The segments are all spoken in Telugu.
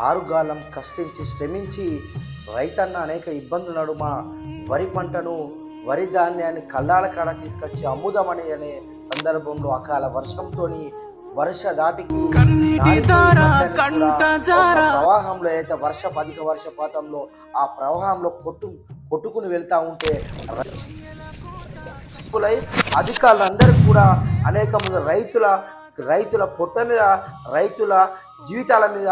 ఆరుగాలం కష్టించి శ్రమించి రైతన్న అనేక ఇబ్బందుల నడుమ వరి పంటను వరి ధాన్యాన్ని కళ్ళాల కాడ తీసుకొచ్చి అమ్ముదామని అనే సందర్భంలో అకాల వర్షంతోని వర్ష దాటికి ప్రవాహంలో అయితే వర్ష అధిక వర్షపాతంలో ఆ ప్రవాహంలో కొట్టు కొట్టుకుని వెళ్తా ఉంటే రైతులై అధికారులందరికీ కూడా అనేక మంది రైతుల రైతుల పొట్ట మీద రైతుల జీవితాల మీద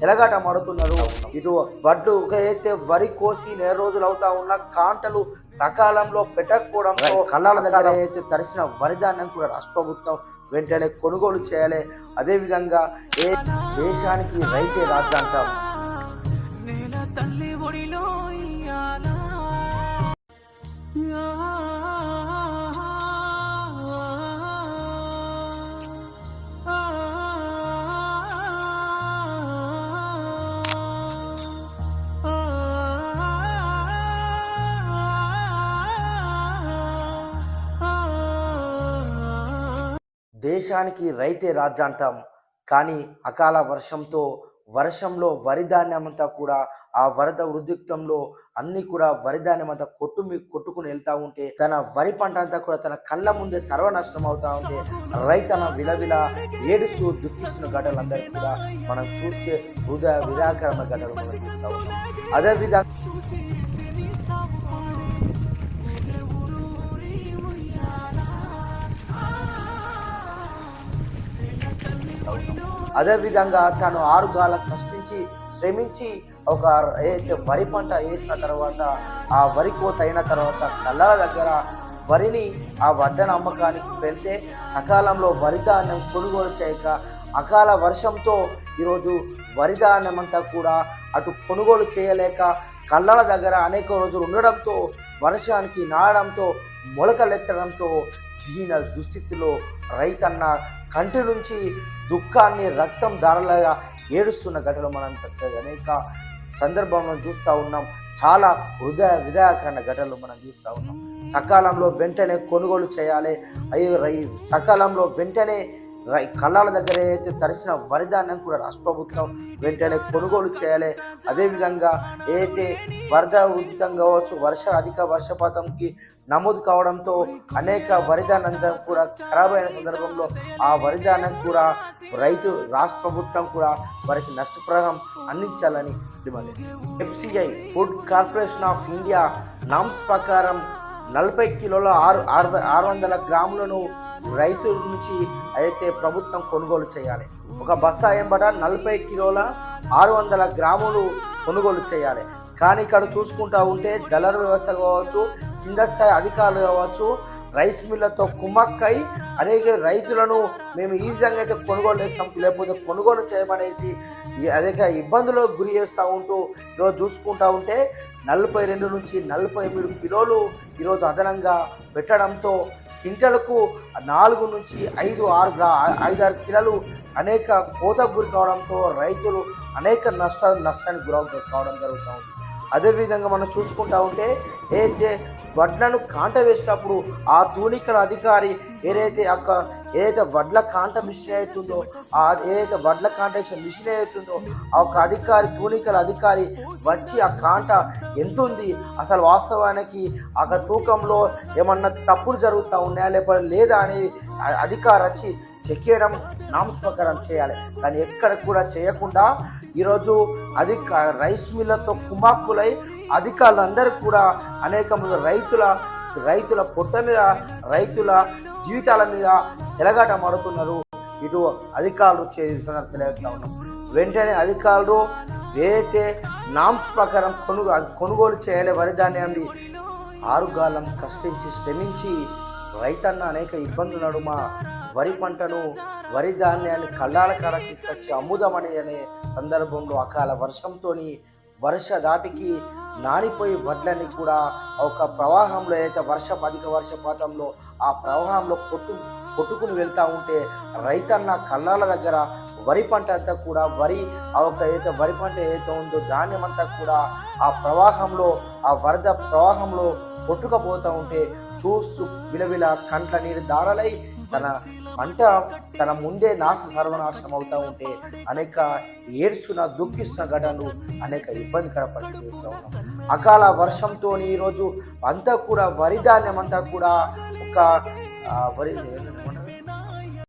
చెలగాట మాడుతున్నారు ఇటు వడ్లు అయితే వరి కోసి నెల రోజులు అవుతా ఉన్న కాంటలు సకాలంలో పెట్టకపోవడంతో కళ్ళాల దగ్గర అయితే తరిసిన వరి ధాన్యం కూడా రాష్ట్ర ప్రభుత్వం వెంటనే కొనుగోలు చేయాలి. అదేవిధంగా ఏ దేశానికి రైతే రాజు అంటాం నేల తల్లి ఒడిలో దేశానికి రైతే రాజు అంటాం కానీ అకాల వర్షంతో వర్షంలో వరిధాన్యమంతా అంతా కూడా ఆ వరద వృద్ధిక్తంలో అన్ని కూడా వరిధాన్యం అంతా కొట్టు మీ కొట్టుకుని వెళ్తా ఉంటే తన వరి పంట అంతా కూడా తన కళ్ళ ముందే సర్వనాశనం అవుతా ఉంటే రైతన విలవిల ఏడుస్తూ దుఃఖిస్తున్న ఘటనలందరికీ కూడా మనం చూస్తే హృదయ విధాకరమైన ఘటనలు మనం చూస్తా ఉన్నాం అదేవిధంగా తను ఆరుగాల కష్టించి శ్రమించి ఒక ఏదైతే వరి పంట వేసిన తర్వాత ఆ వరి కోత అయిన తర్వాత కళ్ళల దగ్గర వరిని ఆ వడ్డన అమ్మకానికి పెడితే సకాలంలో వరి ధాన్యం కొనుగోలు చేయక అకాల వర్షంతో ఈరోజు వరి ధాన్యం అంతా కూడా అటు కొనుగోలు చేయలేక కళ్ళల దగ్గర అనేక రోజులు ఉండడంతో వర్షానికి నాడడంతో మొలకలెత్తడంతో దీన దుస్థితిలో రైతన్న కంటి నుంచి దుఃఖాన్ని రక్తం ధారలాగా ఏడుస్తున్న ఘటనలు మనం అనేక సందర్భంలో చూస్తూ ఉన్నాం. చాలా హృదయ విధాయకరణ ఘటనలు మనం చూస్తూ ఉన్నాం. సకాలంలో వెంటనే కొనుగోలు చేయాలి. అయ్యో రై సకాలంలో వెంటనే కళ్ళాల దగ్గర అయితే తరిసిన వరి ధాన్యం కూడా రాష్ట్ర ప్రభుత్వం వెంటనే కొనుగోలు చేయాలి. అదేవిధంగా ఏదైతే వరద ఉదితం కావచ్చు వర్ష అధిక వర్షపాతంకి నమోదు కావడంతో అనేక వరి ధాన్యం కూడా ఖరాబ్ అయిన సందర్భంలో ఆ వరి ధాన్యం కూడా రైతు రాష్ట్ర ప్రభుత్వం కూడా వారికి నష్టప్రహం అందించాలని demand FCI food corporation of India norms ప్రకారం నలభై కిలోల ఆరు ఆరు ఆరు వందల గ్రాములను రైతుల నుంచి అయితే ప్రభుత్వం కొనుగోలు చేయాలి. ఒక బస్తా ఎంబడ నలభై కిలోల ఆరు వందల గ్రాములు కొనుగోలు చేయాలి. కానీ ఇక్కడ చూసుకుంటా ఉంటే దళారు వ్యవస్థ కావచ్చు కింద స్థాయి అధికారులు కావచ్చు రైస్ మిల్లతో కుమ్మక్కై అనేక రైతులను మేము ఈ విధంగా అయితే కొనుగోలు చేస్తాం. లేకపోతే కొనుగోలు చేయమనేసి అనేక ఇబ్బందులకు గురి చేస్తూ ఉంటూ ఈరోజు చూసుకుంటా ఉంటే నలభై రెండు నుంచి నలభై మూడు కిలోలు ఈరోజు అదనంగా పెట్టడంతో క్వింటలకు నాలుగు నుంచి ఐదు ఆరు గ్రా ఐదు ఆరు కిలోలు అనేక కోత గురి కావడంతో రైతులు అనేక నష్టాలు నష్టానికి గురవు కావడం జరుగుతూ ఉంది. అదేవిధంగా మనం చూసుకుంటా ఉంటే ఏదైతే వడ్లను కాంట వేసినప్పుడు ఆ తూనికల అధికారి ఏదైతే యొక్క ఏదైతే వడ్ల కాంట మిషన్ అవుతుందో ఆ ఏదైతే వడ్ల కాంటేషన్ మిషన్ అవుతుందో ఆ ఒక అధికారి కూలికల అధికారి వచ్చి ఆ కాంట ఎంత ఉంది అసలు వాస్తవానికి ఆ తూకంలో ఏమన్నా తప్పులు జరుగుతూ ఉన్నాయా లేకపోతే లేదా అనేది అధికారి వచ్చి చెక్ చేయడం నామ్స్ చేయాలి. కానీ ఎక్కడ కూడా చేయకుండా ఈరోజు అధిక రైస్ మిల్లతో కుమాకులై అధికారులందరూ కూడా అనేక మంది రైతుల రైతుల పొట్ట మీద రైతుల జీవితాల మీద చెలగాట మాడుతున్నారు ఇటు అధికారులు చేసిన తెలియజేస్తా ఉన్నాం. వెంటనే అధికారులు ఏదైతే నామ్స్ ప్రకారం కొనుగో కొనుగోలు చేయాలి వరి ధాన్యాన్ని ఆరుగాలం కష్టించి శ్రమించి రైతన్న అనేక ఇబ్బందుల నడుమ వరి పంటను వరి ధాన్యాన్ని కళ్ళాల కాడ తీసుకొచ్చి అమ్ముదామని అనే సందర్భంలో అకాల వర్షంతోని వర్ష దాటికి నానిపోయి వడ్లని కూడా ఒక ప్రవాహంలో ఏదైతే వర్షం అధిక వర్షపాతంలో ఆ ప్రవాహంలో కొట్టు కొట్టుకుని వెళ్తూ ఉంటే రైతన్న కళ్ళాల దగ్గర వరి పంట అంతా కూడా వరి ఆ ఒక ఏదైతే వరి పంట ఏదైతే ఉందో ధాన్యం అంతా కూడా ఆ ప్రవాహంలో ఆ వరద ప్రవాహంలో కొట్టుకపోతూ ఉంటే చూస్తూ విలవిల కంట్ల నీరు దారలై తన పంట తన ముందే నాశ సర్వనాశనం అవుతా ఉంటే అనేక ఏడ్చున దుఃఖిస్తున్న ఘటనలు అనేక ఇబ్బందికర పరిస్థితులు ఉన్నాం. అకాల వర్షంతో ఈరోజు అంతా కూడా వరిధాన్యం అంతా కూడా ఒక వరి